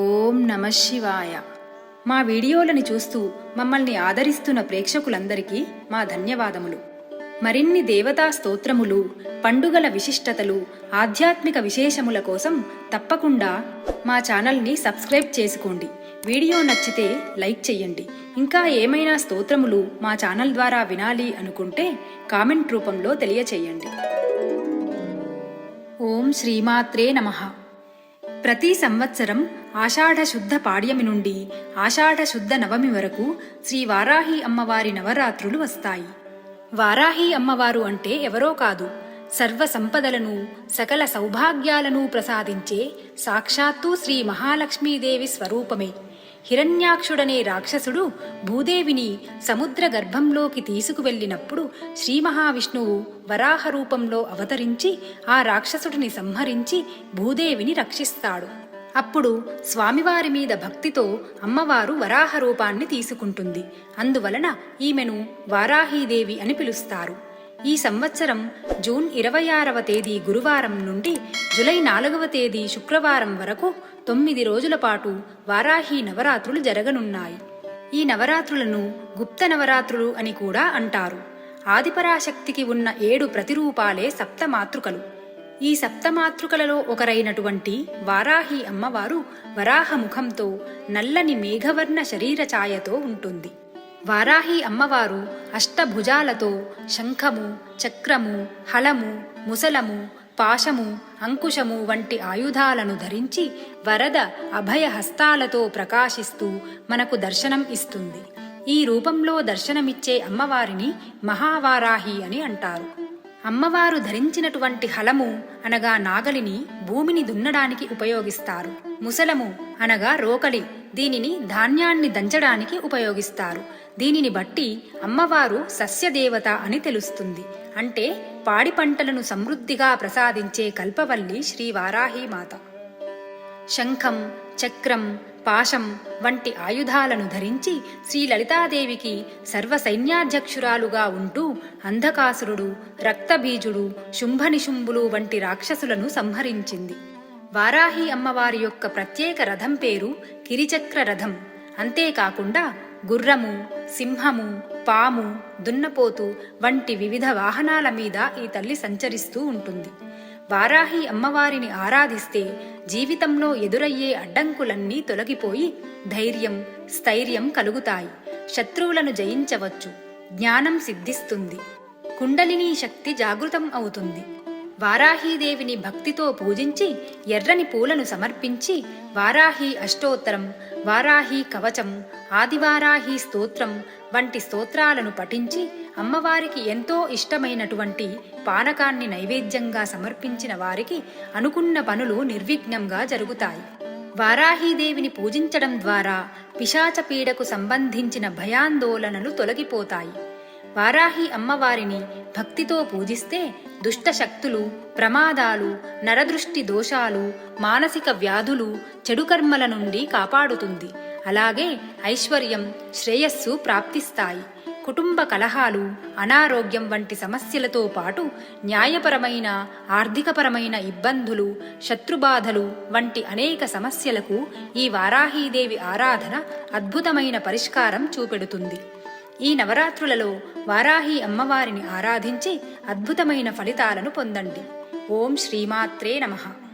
ఓం నమ శివాయ. మా వీడియోలని చూస్తూ మమ్మల్ని ఆదరిస్తున్న ప్రేక్షకులందరికీ మా ధన్యవాదములు. మరిన్ని దేవతా స్తోత్రములు పండుగల విశిష్టతలు ఆధ్యాత్మిక విశేషముల కోసం తప్పకుండా మా ఛానల్ని సబ్స్క్రైబ్ చేసుకోండి. వీడియో నచ్చితే లైక్ చెయ్యండి ఇంకా ఏమైనా స్తోత్రములు మా ఛానల్ ద్వారా వినాలి అనుకుంటే కామెంట్ రూపంలో తెలియచేయండి. ఓం శ్రీమాత్రే నమః. ప్రతి సంవత్సరం ఆషాఢ శుద్ధ పాడ్యమి నుండి ఆషాఢ శుద్ధ నవమి వరకు శ్రీ వారాహి అమ్మవారి నవరాత్రులు వస్తాయి. వారాహి అమ్మవారు అంటే ఎవరో కాదు సర్వ సంపదలను సకల సౌభాగ్యాలను ప్రసాదించే సాక్షాత్తు శ్రీ మహాలక్ష్మీదేవి స్వరూపమే. హిరణ్యాక్షుడనే రాక్షసుడు భూదేవిని సముద్ర గర్భంలోకి తీసుకువెళ్ళినప్పుడు శ్రీ మహావిష్ణువు వరాహ రూపంలో అవతరించి ఆ రాక్షసుడిని సంహరించి భూదేవిని రక్షిస్తాడు. అప్పుడు స్వామివారి మీద భక్తితో అమ్మవారు వరాహ రూపాన్ని తీసుకుంటుంది. అందువలన ఈమెను వారాహీదేవి అని పిలుస్తారు. ఈ సంవత్సరం జూన్ ఇరవై ఆరవ తేదీ గురువారం నుండి జులై నాలుగవ తేదీ శుక్రవారం వరకు తొమ్మిది రోజుల పాటు వారాహి నవరాత్రులు జరగనున్నాయి. ఈ నవరాత్రులను గుప్త నవరాత్రులు అని కూడా అంటారు. ఆదిపరాశక్తికి ఉన్న ఏడు ప్రతిరూపాలే సప్తమాతృకలు. ఈ సప్తమాతృకలలో ఒకరైనటువంటి వారాహి అమ్మవారు వరాహ ముఖంతో నల్లని మేఘవర్ణ శరీర ఛాయతో ఉంటుంది. వారాహి అమ్మవారు అష్టభుజాలతో శంఖము చక్రము హలము ముసలము పాశము అంకుశము వంటి ఆయుధాలను ధరించి వరద అభయ హస్తాలతో ప్రకాశిస్తూ మనకు దర్శనం ఇస్తుంది. ఈ రూపంలో దర్శనమిచ్చే అమ్మవారిని మహావారాహి అని అంటారు. అమ్మవారు ధరించినటువంటి హలము అనగా నాగలిని భూమిని దున్నడానికి ఉపయోగిస్తారు. ముసలము అనగా రోకలి దీనిని ధాన్యాన్ని దంచడానికి ఉపయోగిస్తారు. దీనిని బట్టి అమ్మవారు సస్యదేవత అని తెలుస్తుంది. అంటే పాడి పంటలను సమృద్ధిగా ప్రసాదించే కల్పవల్లి శ్రీ వారాహీమాత శంఖం చక్రం పాశం వంటి ఆయుధాలను ధరించి శ్రీ లలితాదేవికి సర్వ సైన్యాధ్యక్షురాలుగా ఉంటూ అంధకాసురుడు రక్తబీజుడు శుంభనిశుంభులు వంటి రాక్షసులను సంహరించింది. వారాహి అమ్మవారి యొక్క ప్రత్యేక రథం పేరు కిరిచక్ర రథం. అంతేకాకుండా గుర్రము సింహము పాము దున్నపోతు వంటి వివిధ వాహనాల మీద ఈ తల్లి సంచరిస్తూ ఉంటుంది. వారాహి అమ్మవారిని ఆరాధిస్తే జీవితంలో ఎదురయ్యే అడ్డంకులన్నీ తొలగిపోయి ధైర్యం స్థైర్యం కలుగుతాయి. శత్రువులను జయించవచ్చు. జ్ఞానం సిద్ధిస్తుంది. కుండలిని శక్తి జాగృతం అవుతుంది. వారాహీదేవిని భక్తితో పూజించి ఎర్రని పూలను సమర్పించి వారాహి అష్టోత్తరం వారాహి కవచం ఆదివారాహి స్తోత్రం వంటి స్తోత్రాలను పఠించి అమ్మవారికి ఎంతో ఇష్టమైనటువంటి పానకాన్ని నైవేద్యంగా సమర్పించిన వారికి అనుకున్న పనులు నిర్విఘ్నంగా జరుగుతాయి. వారాహీదేవిని పూజించడం ద్వారా పిశాచ పీడకు సంబంధించిన భయాందోళనలు తొలగిపోతాయి. వారాహి అమ్మవారిని భక్తితో పూజిస్తే దుష్ట శక్తులు ప్రమాదాలు నరదృష్టి దోషాలు మానసిక వ్యాధులు చెడు కర్మల నుండి కాపాడుతుంది. అలాగే ఐశ్వర్యం శ్రేయస్సు ప్రాప్తిస్తాయి. కుటుంబ కలహాలు అనారోగ్యం వంటి సమస్యలతో పాటు న్యాయపరమైన ఆర్థికపరమైన ఇబ్బందులు శత్రుబాధలు వంటి అనేక సమస్యలకు ఈ వారాహీదేవి ఆరాధన అద్భుతమైన పరిష్కారం చూపెడుతుంది. ఈ నవరాత్రులలో వారాహి అమ్మవారిని ఆరాధించి అద్భుతమైన ఫలితాలను పొందండి. ఓం శ్రీమాత్రే నమః.